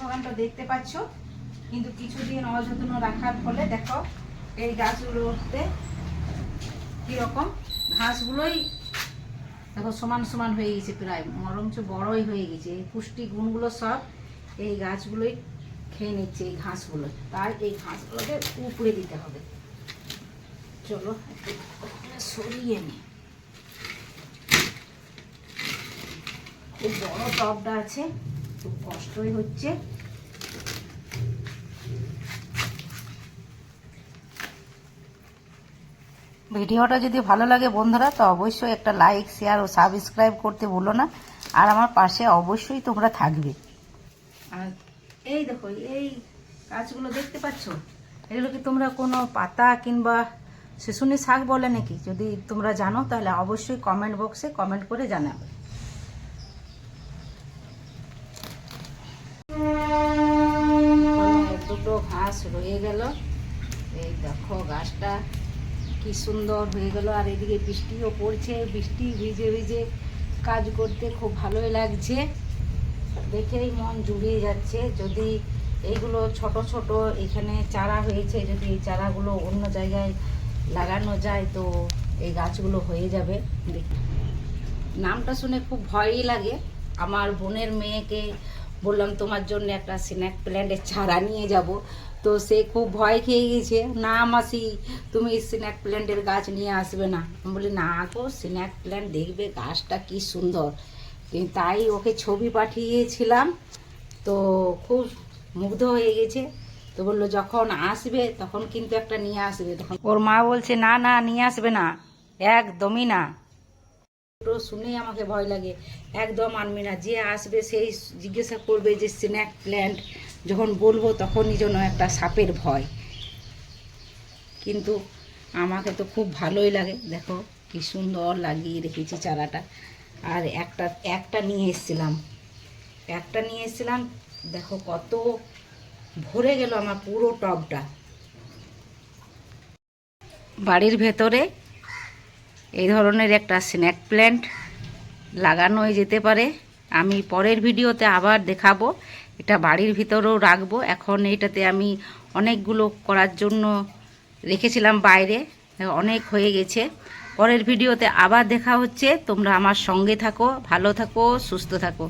বাগানটা দেখতে পাচ্ছ। কিন্তু কিছুদিন অযত্ন রাখার ফলে দেখো, এই গাছগুলোতে কীরকম ঘাসগুলোই দেখো সমান সমান হয়ে গেছে প্রায়, বরঞ্চ বড়ই হয়ে গেছে। এই পুষ্টি গুণগুলো সব এই গাছগুলোই খেয়ে নিচ্ছে, এই ঘাসগুলো। তাই এই ঘাসগুলোকে উপড়ে দিতে হবে। চলো সরিয়ে নি। খুব বড় টবটা আছে। খুব কষ্টই হচ্ছে। ভিডিওটা যদি ভালো লাগে বন্ধুরা, তো অবশ্যই একটা লাইক শেয়ার ও সাবস্ক্রাইব করতে ভুলো না। আর আমার পাশে অবশ্যই তোমরা থাকবে। আর এই দেখো, এই গাছগুলো দেখতে পাচ্ছ? এগুলো কি তোমরা কোনো পাতা কিংবা শিশুনি শাক বলে নাকি? যদি তোমরা জানো, তাহলে অবশ্যই কমেন্ট বক্সে কমেন্ট করে জানাবে। এই দেখো গাছটা কি সুন্দর হয়ে গেল, আর এদিকে বৃষ্টিও পড়ছে, বৃষ্টি ভিজে ভিজে কাজ করতে খুব ভালোই লাগছে। দেখেই মন জুড়িয়ে যাচ্ছে, যদি এইগুলো ছোট ছোট এখানে চারা হয়েছে, যদি এই চারাগুলো অন্য জায়গায় লাগানো যায় তো এই গাছগুলো হয়ে যাবে। নামটা শুনে খুব ভয়ই লাগে। আমার বোনের মেয়েকে বললাম, তোমার জন্য একটা স্ন্যাক প্ল্যান্টের চারা নিয়ে যাব। তো সে খুব ভয় খেয়ে গেছে, না মাসি, তুমি স্ন্যাক প্ল্যান্টের গাছ নিয়ে আসবে না। আমি বলি, না গো, স্ন্যাক প্ল্যান্ট দেখবে গাছটা কি সুন্দর। তাই ওকে ছবি পাঠিয়েছিলাম, তো খুব মুগ্ধ হয়ে গেছে। তো বলল, যখন আসবে তখন কিন্তু একটা নিয়ে আসবে। তখন ওর মা বলছে, না না, নিয়ে আসবে না, একদমই না। তো শুনেই আমাকে ভয় লাগে। একদম আনবি না। যে আসবে সেই জিজ্ঞাসা করবে যে স্ন্যাক প্ল্যান্ট যখন বলব তখনই যেন একটা সাপের ভয়। কিন্তু আমাকে তো খুব ভালোই লাগে। দেখো কি সুন্দর লাগিয়ে রেখেছি চারাটা। আর একটা একটা নিয়ে এসেছিলাম। একটা নিয়ে এসেছিলাম। দেখো কত ভরে গেল আমার পুরো টবটা। বাড়ির ভেতরে এই ধরনের একটা স্ন্যাক প্ল্যান্ট লাগানোই যেতে পারে। আমি পরের ভিডিওতে আবার দেখাবো। এটা বাড়ির ভিতরেও রাখব। এখন এটাতে আমি অনেকগুলো করার জন্য রেখেছিলাম বাইরে। অনেক হয়ে গেছে। পরের ভিডিওতে আবার দেখা হচ্ছে। তোমরা আমার সঙ্গে থাকো, ভালো থাকো, সুস্থ থাকো।